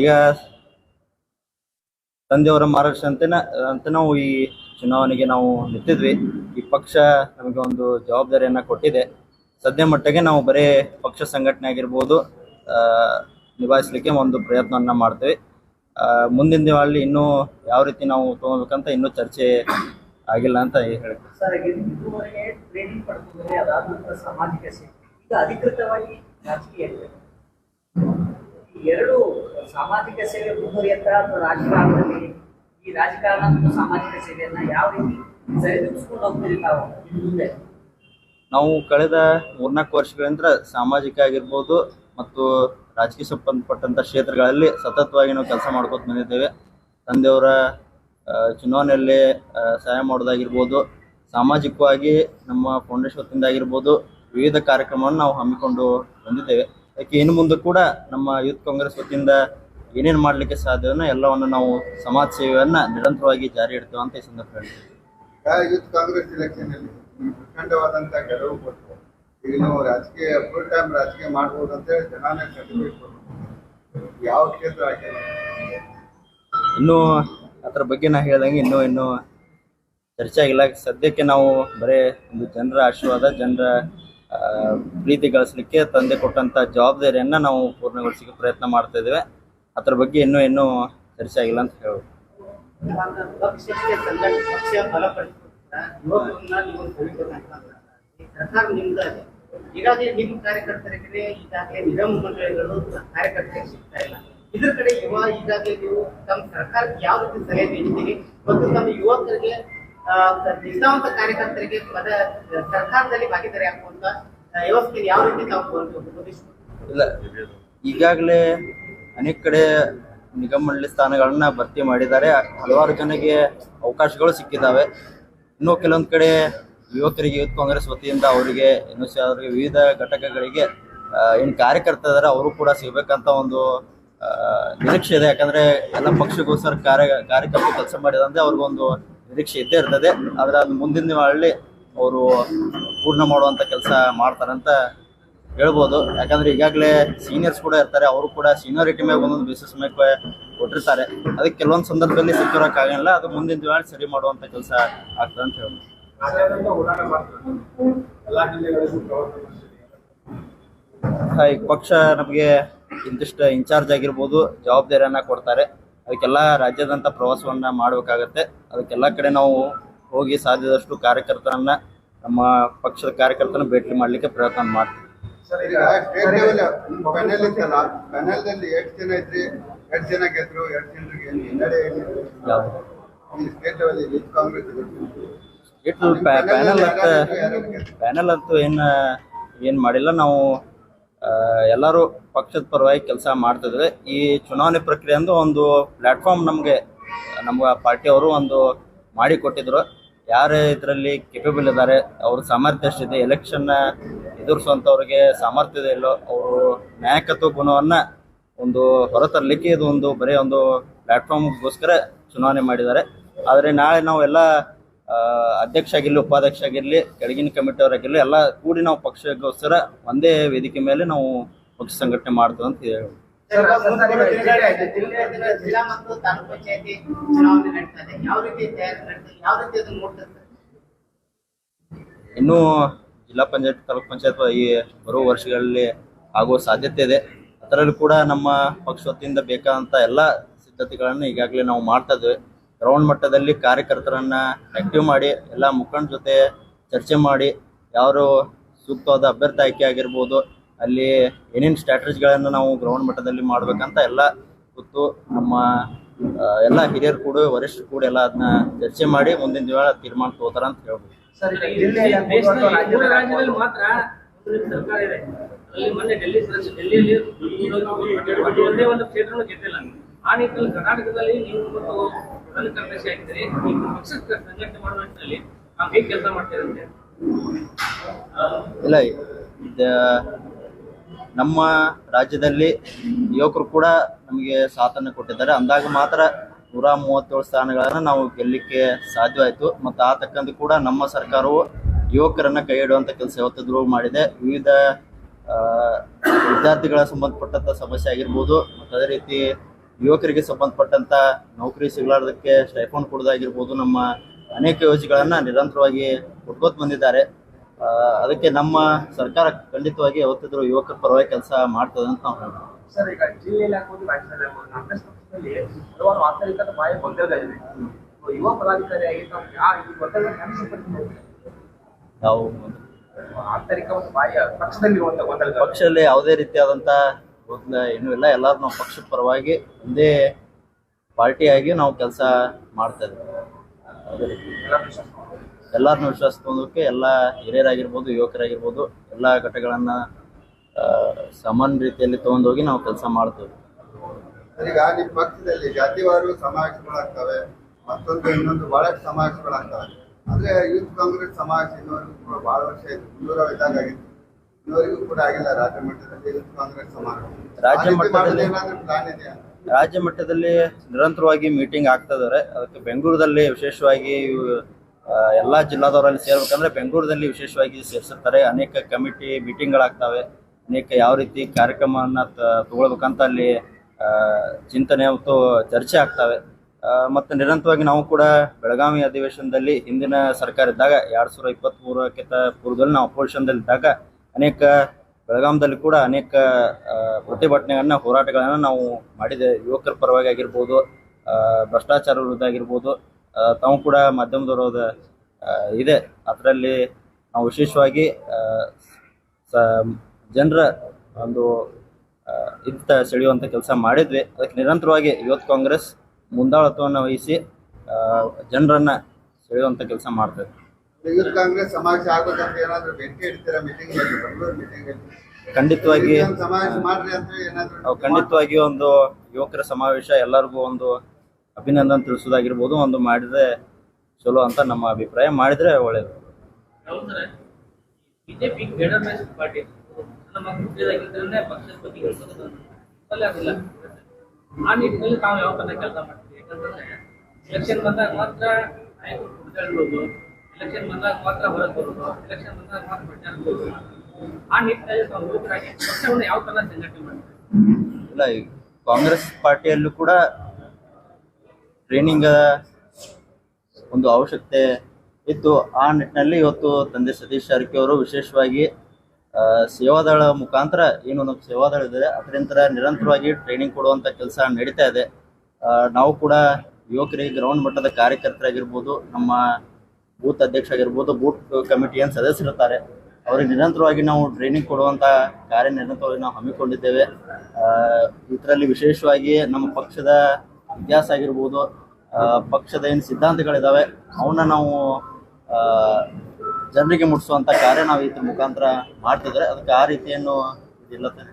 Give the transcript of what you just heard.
ಈಗ ತಂದೆಯವರ ಮಾರ್ಗದರ್ಶನ ಅಂತ ನಾವು ಈ ಚುನಾವಣೆಗೆ ನಾವು ನಿಂತಿದ್ವಿ. ಈ ಪಕ್ಷ ನಮಗೆ ಒಂದು ಜವಾಬ್ದಾರಿಯನ್ನ ಕೊಟ್ಟಿದೆ. ಸದ್ಯ ಮಟ್ಟಿಗೆ ನಾವು ಬರೀ ಪಕ್ಷ ಸಂಘಟನೆ ಆಗಿರ್ಬೋದು ನಿಭಾಯಿಸ್ಲಿಕ್ಕೆ ಒಂದು ಪ್ರಯತ್ನವನ್ನ ಮಾಡ್ತೇವೆ. ಮುಂದಿನ ದಿನಗಳಲ್ಲಿ ಇನ್ನೂ ಯಾವ ರೀತಿ ನಾವು ತಗೋಬೇಕಂತ ಇನ್ನೂ ಚರ್ಚೆ ಆಗಿಲ್ಲ ಅಂತ ಹೇಳಿ ಅಧಿಕೃತವಾಗಿ ರಾಜಕೀಯ ಎರಡು ಸಾಮಾಜಿಕ ಸೇವೆ ಮುಂದುವರಿಯತ್ತ ಅಥವಾ ರಾಜಕಾರಣದಲ್ಲಿ ಈ ರಾಜಕಾರಣ ಮತ್ತು ಸಾಮಾಜಿಕ ಸೇವೆಯನ್ನ ಯಾವ ರೀತಿ ಸರಿದೂಗಿಸ್ಕೊಂಡು ಹೋಗ್ತೀರಿ ತಾವು? ಮುಂದೆ. ನಾವು ಕಳೆದ ಮೂರ್ನಾಲ್ಕು ವರ್ಷಗಳಿಂದ ಸಾಮಾಜಿಕ ಆಗಿರ್ಬೋದು ಮತ್ತು ರಾಜಕೀಯ ಸಂಬಂಧಪಟ್ಟಂತ ಕ್ಷೇತ್ರಗಳಲ್ಲಿ ಸತತವಾಗಿ ನಾವು ಕೆಲಸ ಮಾಡ್ಕೊತ ಬಂದಿದ್ದೇವೆ. ತಂದೆಯವರ ಚುನಾವಣೆಯಲ್ಲಿ ಸಹಾಯ ಮಾಡೋದಾಗಿರ್ಬೋದು, ಸಾಮಾಜಿಕವಾಗಿ ನಮ್ಮ ಫೌಂಡೇಶನ್ ವತಿಯಿಂದ ಆಗಿರ್ಬೋದು ವಿವಿಧ ಕಾರ್ಯಕ್ರಮವನ್ನು ನಾವು ಹಮ್ಮಿಕೊಂಡು ಬಂದಿದ್ದೇವೆ. ಯಾಕೆ ಇನ್ನು ಮುಂದೆ ಕೂಡ ನಮ್ಮ ಯೂತ್ ಕಾಂಗ್ರೆಸ್ ವತಿಯಿಂದ ಏನೇನು ಮಾಡಲಿಕ್ಕೆ ಸಾಧ್ಯವನ್ನ ಎಲ್ಲವನ್ನು ನಾವು ಸಮಾಜ ಸೇವೆಯನ್ನ ನಿರಂತರವಾಗಿ ಜಾರಿ ಇಡ್ತೇವೆ ಅಂತ ಈ ಸಂದರ್ಭದಲ್ಲಿ ಯೂತ್ ಕಾಂಗ್ರೆಸ್ ಇಲೆಕ್ಷನ್ ಅಲ್ಲಿ ಪ್ರಚಂಡವಾದಂತ ಗೆಲುವು ಕೊಟ್ಟು ಈಗ ನಾವು ರಾಜಕೀಯ ಫುಲ್ ಟೈಮ್ ರಾಜಕೀಯ ಮಾಡಬಹುದು ಅಂತ ಹೇಳಿ ಜನಾನೇ ಸರ್ಟಿಫಿಕೇಟ್ ಯಾವ ಕ್ಷೇತ್ರ ಇನ್ನೂ ಅದ್ರ ಬಗ್ಗೆ ನಾ ಹೇಳ್ದಂಗೆ ಇನ್ನೂ ಇನ್ನೂ ಚರ್ಚೆ ಆಗಿಲ್ಲ. ಸದ್ಯಕ್ಕೆ ನಾವು ಬರೇ ಒಂದು ಜನರ ಆಶೀರ್ವಾದ ಜನರ ಪ್ರೀತಿ ಗಳಿಸಲಿಕ್ಕೆ ತಂದೆ ಕೊಟ್ಟಂತ ಜವಾಬ್ದಾರಿಯನ್ನ ನಾವು ಪೂರ್ಣಗೊಳಿಸಲಿಕ್ಕೆ ಪ್ರಯತ್ನ ಮಾಡ್ತಾ ಇದ್ದೇವೆ. ಅದ್ರ ಬಗ್ಗೆ ಇನ್ನೂ ಇನ್ನೂ ಚರ್ಚೆ ಆಗಿಲ್ಲ ಅಂತ ಹೇಳ್ಬೋದು. ಇದ್ರ ಕಡೆ ಯುವ ಈಗಾಗಲೇ ನೀವು ತಮ್ಮ ಸರ್ಕಾರಕ್ಕೆ ಯಾವ ರೀತಿ ಸಲಹೆ ನೀಡ್ತೀರಿ ಮತ್ತು ತಮ್ಮ ಯುವಕರಿಗೆ ನಿಷ್ಠಾವಂತ ಕಾರ್ಯಕರ್ತರಿಗೆ ಪದ, ಸರ್ಕಾರದಲ್ಲಿ ಆಗುವಂತ ವ್ಯವಸ್ಥೆ ಯಾವ ರೀತಿ ಇಲ್ಲ, ಈಗಾಗಲೇ ಅನೇಕ ಕಡೆ ನಿಗಮ ಮಂಡಳಿ ಸ್ಥಾನಗಳನ್ನ ಭರ್ತಿ ಮಾಡಿದ್ದಾರೆ. ಹಲವಾರು ಜನಕ್ಕೆ ಅವಕಾಶಗಳು ಸಿಕ್ಕಿದ್ದಾವೆ. ಇನ್ನು ಕೆಲವೊಂದು ಕಡೆ ಯುವಕರಿಗೆ, ಯೂತ್ ಕಾಂಗ್ರೆಸ್ ವತಿಯಿಂದ ಅವರಿಗೆ, ಇನ್ನು ಸಿ ಅವರಿಗೆ ವಿವಿಧ ಘಟಕಗಳಿಗೆ ಏನು ಕಾರ್ಯಕರ್ತ ಇದ್ದಾರೆ ಅವರು ಕೂಡ ಸಿಗಬೇಕಂತ ಒಂದು ನಿರೀಕ್ಷೆ ಇದೆ. ಯಾಕಂದ್ರೆ ಎಲ್ಲ ಪಕ್ಷಗೋಸ್ಕರ ಕಾರ್ಯ, ಕಾರ್ಯಕರ್ತರು ಕೆಲಸ ಮಾಡಿದಂತೆ ಅವ್ರಿಗೊಂದು ನಿರೀಕ್ಷೆ ಇದ್ದೇ ಇರ್ತದೆ. ಆದ್ರೆ ಅದು ಮುಂದಿನ ದಿನಗಳಲ್ಲಿ ಅವರು ಪೂರ್ಣ ಮಾಡುವಂತ ಕೆಲಸ ಮಾಡ್ತಾರಂತ ಹೇಳ್ಬೋದು. ಯಾಕಂದ್ರೆ ಈಗಾಗಲೇ ಸೀನಿಯರ್ಸ್ ಕೂಡ ಇರ್ತಾರೆ, ಅವರು ಕೂಡ ಸೀನಿಯಾರಿಟಿ ಮೇಲೆ ಒಂದೊಂದು ಬಿಸಿನೆಸ್ ಮೇಲೆ ಕೊಟ್ಟಿರ್ತಾರೆ. ಅದಕ್ಕೆ ಕೆಲವೊಂದು ಸಂದರ್ಭದಲ್ಲಿ ಸಿಕ್ಕಿರೋಕ್ಕಾಗಲ್ಲ ಅದು ಮುಂದಿನ ದಿನ ಸರಿ ಮಾಡುವಂತ ಕೆಲಸ ಆಗ್ತದೆ ಅಂತ ಹೇಳ್ಬೋದು. ಈ ಪಕ್ಷ ನಮಗೆ ಇಂತಿಷ್ಟು ಇನ್ಚಾರ್ಜ್ ಆಗಿರ್ಬೋದು, ಜವಾಬ್ದಾರಿಯನ್ನ ಕೊಡ್ತಾರೆ. ಅದಕ್ಕೆಲ್ಲ ರಾಜ್ಯದಂತ ಪ್ರವಾಸವನ್ನ ಮಾಡಬೇಕಾಗತ್ತೆ. ಅದಕ್ಕೆಲ್ಲ ಕಡೆ ನಾವು ಹೋಗಿ ಸಾಧ್ಯದಷ್ಟು ಕಾರ್ಯಕರ್ತರನ್ನ ನಮ್ಮ ಪಕ್ಷದ ಕಾರ್ಯಕರ್ತರನ್ನ ಭೇಟಿ ಮಾಡಲಿಕ್ಕೆ ಪ್ರಯತ್ನ ಮಾಡ್ತೀವಿ. ಸರ್ ಈಗ ಸ್ಟೇಟ್ ಲೆವೆಲ್ ಪ್ಯಾನೆಲ್ ಇತ್ತಲ್ಲ ಪ್ಯಾನೆಲ್ದಲ್ಲಿ ಎಷ್ಟು ಜನ ಇದ್ರಿ? ಎಷ್ಟು ಜನ ಗೆದ್ರು? ಎಷ್ಟು ಜನರಿಗೆ ಏನು ಹಿನ್ನಡೆ ಏನಿದೆ? ಯಾವ್ದು? State level youth Congress election. ಇಟ್ಟು ಪ್ಯಾನಲ್ ಅಂತ ಪ್ಯಾನಲ್ ಅಂತೂ ಏನು ಏನು ಮಾಡಿಲ್ಲ. ನಾವು ಎಲ್ಲರೂ ಪಕ್ಷದ ಪರವಾಗಿ ಕೆಲಸ ಮಾಡ್ತಿದ್ರೆ ಈ ಚುನಾವಣೆ ಪ್ರಕ್ರಿಯೆ ಅಂದು ಒಂದು ಪ್ಲಾಟ್ಫಾರ್ಮ್ ನಮಗೆ ನಮ್ಮ ಪಾರ್ಟಿಯವರು ಒಂದು ಮಾಡಿ ಕೊಟ್ಟಿದ್ರು. ಯಾರು ಇದರಲ್ಲಿ ಕೆಪೇಬಲ್ ಇದ್ದಾರೆ ಅವ್ರ ಸಾಮರ್ಥ್ಯ ಎಷ್ಟಿದೆ ಎಲೆಕ್ಷನ್ನ ಎದುರಿಸುವಂಥವ್ರಿಗೆ ಸಾಮರ್ಥ್ಯ ಇಲ್ಲೋ ಅವರು ನಾಯಕತ್ವ ಗುಣವನ್ನ ಒಂದು ಹೊರತರಲಿಕ್ಕೆ ಇದು ಒಂದು ಬರೀ ಒಂದು ಪ್ಲಾಟ್ಫಾರ್ಮ್ಗೋಸ್ಕರ ಚುನಾವಣೆ ಮಾಡಿದ್ದಾರೆ. ಆದರೆ ನಾಳೆ ನಾವೆಲ್ಲ ಆ, ಅಧ್ಯಕ್ಷ ಆಗಿರಲಿ ಉಪಾಧ್ಯಕ್ಷ ಆಗಿರಲಿ ಕೆಳಗಿನ ಕಮಿಟಿ ಅವರಾಗಿರ್ಲಿ ಎಲ್ಲ ಕೂಡಿ ನಾವು ಪಕ್ಷಕ್ಕೋಸ್ಕರ ಒಂದೇ ವೇದಿಕೆ ಮೇಲೆ ನಾವು ಪಕ್ಷ ಸಂಘಟನೆ ಮಾಡ್ತೇವೆ ಅಂತ ಹೇಳಿ ಜಿಲ್ಲೆ- ಜಿಲ್ಲೆ- ಜಿಲ್ಲೆ- ಜಿಲ್ಲಾ ಮತ್ತು ತಾಲೂಕು ಪಂಚಾಯತಿ ಚುನಾವಣೆ ನಡೀತಾ ಇದೆ ಯಾವ ರೀತಿ ತಯಾರಿ ಯಾವ ರೀತಿ ಅದನ್ನ ನೋಡ್ತಾರೆ ಸರ್? ಇನ್ನೂ ಜಿಲ್ಲಾ ಪಂಚಾಯತ್ ತಾಲೂಕ್ ಪಂಚಾಯತ್ ಈ ಬರುವ ವರ್ಷಗಳಲ್ಲಿ ಆಗುವ ಸಾಧ್ಯತೆ ಇದೆ ಅದರಲ್ಲೂ ಕೂಡ ನಮ್ಮ ಪಕ್ಷ ವತಿಯಿಂದ ಬೇಕಾದಂತ ಎಲ್ಲ ಸಿದ್ಧತೆಗಳನ್ನು ಈಗಾಗಲೇ ನಾವು ಮಾಡ್ತಾ ಇದ್ದೇವೆ ಗ್ರೌಂಡ್ ಮಟ್ಟದಲ್ಲಿ ಕಾರ್ಯಕರ್ತರನ್ನ ಆಕ್ಟಿವ್ ಮಾಡಿ ಎಲ್ಲ ಮುಖಂಡ ಜೊತೆ ಚರ್ಚೆ ಮಾಡಿ ಯಾರು ಸೂಕ್ತವಾದ ಅಭ್ಯರ್ಥಿ ಆಯ್ಕೆ ಆಗಿರ್ಬೋದು ಅಲ್ಲಿ ಏನೇನು ಸ್ಟ್ರಾಟಜಿಗಳನ್ನು ನಾವು ಗ್ರೌಂಡ್ ಮಟ್ಟದಲ್ಲಿ ಮಾಡ್ಬೇಕಂತ ಎಲ್ಲ ಗೊತ್ತು ನಮ್ಮ ಎಲ್ಲ ಹಿರಿಯರು ಕೂಡ ವರಿಷ್ಠರು ಕೂಡ ಎಲ್ಲ ಅದನ್ನ ಚರ್ಚೆ ಮಾಡಿ ಮುಂದಿನ ದಿನ ತೀರ್ಮಾನ ತಗೋತಾರ ಅಂತ ಹೇಳ್ಬೋದು ಆ ನಿಟ್ಟಿನಲ್ಲಿ ಕರ್ನಾಟಕದಲ್ಲಿ ನೀವು ಇಲ್ಲ ನಮ್ಮ ರಾಜ್ಯದಲ್ಲಿ ಯುವಕರು ಕೂಡ ನಮಗೆ ಸಾಥನ್ನು ಕೊಟ್ಟಿದ್ದಾರೆ. ಅಂದಾಗ ಮಾತ್ರ ನೂರ ಮೂವತ್ತೇಳು ಸ್ಥಾನಗಳನ್ನು ನಾವು ಗೆಲ್ಲಲಿಕ್ಕೆ ಸಾಧ್ಯವಾಯಿತು. ಮತ್ತು ಆ ತಕ್ಕಂತೆ ಕೂಡ ನಮ್ಮ ಸರ್ಕಾರವು ಯುವಕರನ್ನ ಕೈ ಹಿಡುವಂಥ ಕೆಲಸ ಯಾವತ್ತಿದ್ರು ಮಾಡಿದೆ. ವಿವಿಧ ವಿದ್ಯಾರ್ಥಿಗಳ ಸಂಬಂಧಪಟ್ಟಂತ ಸಮಸ್ಯೆ ಆಗಿರ್ಬೋದು, ಮತ್ತು ಅದೇ ರೀತಿ ಯುವಕರಿಗೆ ಸಂಬಂಧಪಟ್ಟಂತ ನೌಕರಿ ಸಿಗಲಾರ್ದಕ್ಕೆ ಸ್ಟೈಫೋನ್ ಕೊಡೋದಾಗಿರ್ಬೋದು ನಮ್ಮ ಅನೇಕ ಯೋಜನೆಗಳನ್ನ ನಿರಂತರವಾಗಿ ಕೊಟ್ಕೋತ ಬಂದಿದ್ದಾರೆ. ಅದಕ್ಕೆ ನಮ್ಮ ಸರ್ಕಾರ ಖಂಡಿತವಾಗಿ ಯಾವತ್ತಿದ್ರು ಯುವಕರ ಪರವಾಗಿ ಕೆಲಸ ಮಾಡ್ತದೆ ಅಂತ ನಾವು ಹೇಳ್ತೀವಿ ಸರ್ ಈಗ ಜಿಲ್ಲೆಯಲ್ಲಿ ಆಗ್ಬೋದು ರಾಜ್ಯದಲ್ಲಿ ಆಗ್ಬೋದು ಕಾಂಗ್ರೆಸ್ ಪಕ್ಷದಲ್ಲಿ ಹಲವಾರು ಆಂತರಿಕದ ಬಾಯ ಗೊಂದಲಗಳಿವೆ ಯುವ ಪದಾಧಿಕಾರಿಯಾಗಿ ತಾವು ಆ ಈ ಗೊಂದಲ ನಾವು ಆಂತರಿಕ ಒಂದು ಬಾಯ ಪಕ್ಷದಲ್ಲಿರುವಂತ ಗೊಂದಲಗಳು. ಪಕ್ಷದಲ್ಲಿ ಯಾವುದೇ ರೀತಿಯಾದಂಥ ಗೊಂದಲ ಏನು ಇಲ್ಲ, ಎಲ್ಲಾರು ನಾವು ಪಕ್ಷದ ಪರವಾಗಿ ಒಂದೇ ಪಾರ್ಟಿಯಾಗಿ ನಾವು ಕೆಲಸ ಮಾಡ್ತಾ ಇದ್ದೀವಿ ಅದೇ ರೀತಿ ಎಲ್ಲರನ್ನೂ ವಿಶ್ವಾಸ ತಗೊಂಡೋಕೆ ಎಲ್ಲ ಹಿರಿಯರಾಗಿರ್ಬೋದು, ಯುವಕರಾಗಿರ್ಬೋದು, ಎಲ್ಲ ಘಟಕಗಳನ್ನ ಸಮಾನ ರೀತಿಯಲ್ಲಿ ತಗೊಂಡೋಗಿ ನಾವು ಕೆಲಸ ಮಾಡ್ತೇವೆ. ಈಗ ನಿಮ್ಮ ಪಕ್ಷದಲ್ಲಿ ಜಾತಿವಾರು ಸಮಾವೇಶಗಳಾಗ್ತವೆ, ಮತ್ತೊಂದು ಇನ್ನೊಂದು ಬಹಳಷ್ಟು ಸಮಾವೇಶಗಳಾಗ್ತವೆ. ಅಂದ್ರೆ ಯೂತ್ ಕಾಂಗ್ರೆಸ್ ಸಮಾವೇಶ ಇನ್ನೊಂದು ಬಹಳ ವರ್ಷ ಆಯ್ತು ಮುನ್ನೂರ ಆಗಿತ್ತು. ಇನ್ನುವರೆಗೂ ಕೂಡ ಆಗಿಲ್ಲ. ರಾಜ್ಯ ಮಟ್ಟದಲ್ಲಿ ಕಾಂಗ್ರೆಸ್ ರಾಜ್ಯ ಮಟ್ಟದಲ್ಲಿ- ಏನಾದ್ರೂ ಪ್ಲಾನ್ ಇದೆಯಾ? ರಾಜ್ಯ ಮಟ್ಟದಲ್ಲಿ ನಿರಂತರವಾಗಿ ಮೀಟಿಂಗ್ ಆಗ್ತಾ ಇದಾರೆ ಅದಕ್ಕೆ ಬೆಂಗಳೂರಲ್ಲಿ ವಿಶೇಷವಾಗಿ ಎಲ್ಲಾ ಜಿಲ್ಲಾದವರಲ್ಲಿ ಸೇರ್ಬೇಕಂದ್ರೆ ಬೆಂಗಳೂರಲ್ಲಿ ವಿಶೇಷವಾಗಿ ಸೇರಿಸಿರ್ತಾರೆ. ಅನೇಕ ಕಮಿಟಿ ಮೀಟಿಂಗ್ಗಳಾಗ್ತವೆ ಅನೇಕ ಯಾವ ರೀತಿ ಕಾರ್ಯಕ್ರಮವನ್ನ ತಗೊಳ್ಬೇಕಂತ ಅಲ್ಲಿ ಚಿಂತನೆ ಮತ್ತು ಚರ್ಚೆ ಆಗ್ತವೆ. ಮತ್ತು ಮತ್ತೆ ನಿರಂತರವಾಗಿ ನಾವು ಕೂಡ ಬೆಳಗಾವಿ ಅಧಿವೇಶನದಲ್ಲಿ ಹಿಂದಿನ ಸರ್ಕಾರ ಇದ್ದಾಗ ಎರಡ್ ಸಾವಿರದ ಇಪ್ಪತ್ತ್ ಮೂರಕ್ಕಿಂತ ಪೂರ್ವದಲ್ಲಿ ನಾವು ಅಪೋಸಿಷನ್ದಲ್ಲಿ ಇದ್ದಾಗ ಅನೇಕ ಬೆಳಗಾಂದಲ್ಲಿ ಕೂಡ ಅನೇಕ ಪ್ರತಿಭಟನೆಗಳನ್ನ, ಹೋರಾಟಗಳನ್ನ ನಾವು ಮಾಡಿದೆ. ಯುವಕರ ಪರವಾಗಿ ಆಗಿರ್ಬೋದು ಭ್ರಷ್ಟಾಚಾರ ವಿರುದ್ಧ ಆಗಿರ್ಬೋದು ತಾವು ಕೂಡ ಮಾಧ್ಯಮದವರದ ಇದೆ. ಅದರಲ್ಲಿ ನಾವು ವಿಶೇಷವಾಗಿ ಜನರ ಒಂದು ಇಂತ ಇತ್ತ ಸೆಳೆಯುವಂಥ ಕೆಲಸ ಮಾಡಿದ್ವಿ. ಅದಕ್ಕೆ ನಿರಂತರವಾಗಿ ಯುವತ್ ಕಾಂಗ್ರೆಸ್ ಮುಂದಾಳತ್ವವನ್ನು ವಹಿಸಿ ಜನರನ್ನ ಸೆಳೆಯುವಂಥ ಕೆಲಸ ಮಾಡ್ತೇವೆ ಯೂತ್ ಕಾಂಗ್ರೆಸ್ ಸಮಾವೇಶ ಆಗ್ಬೇಕಂತ ಏನಾದ್ರೂ ಬೆಂಕಿ ಇಡ್ತೀರಾ ಮೀಟಿಂಗ್ ಬೆಂಗಳೂರು ಮೀಟಿಂಗ್ ಅಲ್ಲಿ? ಖಂಡಿತವಾಗಿ. ಇದೊಂದು ಸಮಾವೇಶ ಮಾಡ್ರಿ ಅಂತ ಏನಾದ್ರೂ ಖಂಡಿತವಾಗಿ ಒಂದು ಯುವಕರ ಸಮಾವೇಶ ಎಲ್ಲರಿಗೂ ಒಂದು ಅಭಿನಂದನೆ ತಿಳಿಸೋದಾಗಿರ್ಬೋದು ಒಂದು ಮಾಡಿದ್ರೆ ಚಲೋ ಅಂತ ನಮ್ಮ ಅಭಿಪ್ರಾಯ. ಮಾಡಿದ್ರೆ ಒಳ್ಳೇದು. BJP federalist party. ನಮ್ಮ ಹುಟ್ಟಿದಾಗಿದ್ದರೆ ಪಕ್ಷದ ಬಗ್ಗೆ ಹೇಳ್ಸೋದು ಅಲ್ಲ ಅದಿಲ್ಲ ಆ ನಿಟ್ಟಿನಲ್ಲಿ ತಾವು ಯಾವ ತರ ಕೆಲಸ ಮಾಡ್ತೀವಿ ಯಾಕಂತಂದ್ರೆ ಎಲೆಕ್ಷನ್ ಬಂದಾಗ ಮಾತ್ರ ನಾಯಕರು ಕುಡಿದಾಡ್ಬೋದು ಎಲೆಕ್ಷನ್ ಬಂದಾಗ ಮಾತ್ರ ಹೊರಗೆ ಬರೋದು. ಎಲೆಕ್ಷನ್ ಬಂದಾಗ ಮಾತ್ರ ಪ್ರಚಾರ ಆ ನಿಟ್ಟಿನಲ್ಲಿ ತಾವು ಪಕ್ಷವನ್ನು ಯಾವ ತರ ಸಂಘಟನೆ ಮಾಡ್ತಾರೆ? ಕಾಂಗ್ರೆಸ್ ಪಾರ್ಟಿಯಲ್ಲೂ ಕೂಡ ಟ್ರೈನಿಂಗ್ ಒಂದು ಅವಶ್ಯಕತೆ ಇತ್ತು. ಆ ನಿಟ್ಟಿನಲ್ಲಿ ಇವತ್ತು ತಂದೆ ಸತೀಶ್ ಜಾರಕಿ ಅವರು ವಿಶೇಷವಾಗಿ ಸೇವಾದಳ ಮುಖಾಂತರ ಏನು ನಮ್ಮ ಸೇವಾದಳ ಇದೆ ಅದರಿಂದ ನಿರಂತರವಾಗಿ ಟ್ರೈನಿಂಗ್ ಕೊಡುವಂಥ ಕೆಲಸ ನಡೀತಾ ಇದೆ. ನಾವು ಕೂಡ ಯುವಕರಿಗೆ ಗ್ರೌಂಡ್ ಮಟ್ಟದ ಕಾರ್ಯಕರ್ತರಾಗಿರ್ಬೋದು. ನಮ್ಮ ಬೂತ್ ಅಧ್ಯಕ್ಷ ಆಗಿರ್ಬೋದು, ಬೂತ್ ಕಮಿಟಿ ಏನು ಸದಸ್ಯರಿರ್ತಾರೆ. ಅವರಿಗೆ ನಿರಂತರವಾಗಿ ನಾವು ಟ್ರೈನಿಂಗ್ ಕೊಡುವಂತ ಕಾರ್ಯ ನಿರಂತರವಾಗಿ ನಾವು ಹಮ್ಮಿಕೊಂಡಿದ್ದೇವೆ. ಇದರಲ್ಲಿ ವಿಶೇಷವಾಗಿ ನಮ್ಮ ಪಕ್ಷದ ಇತಿಹಾಸ ಆಗಿರ್ಬೋದು ಪಕ್ಷದ ಏನು ಸಿದ್ಧಾಂತಗಳಿದ್ದಾವೆ ಅವನ್ನ ನಾವು ಜನರಿಗೆ ಮುಟ್ಟಿಸುವಂತ ಕಾರ್ಯ ನಾವು ಇದ್ರ ಮುಖಾಂತರ ಮಾಡ್ತಿದ್ರೆ ಅದಕ್ಕೆ ಆ ರೀತಿಯನ್ನು ಇದಿಲ್ಲ ತಾನೆ.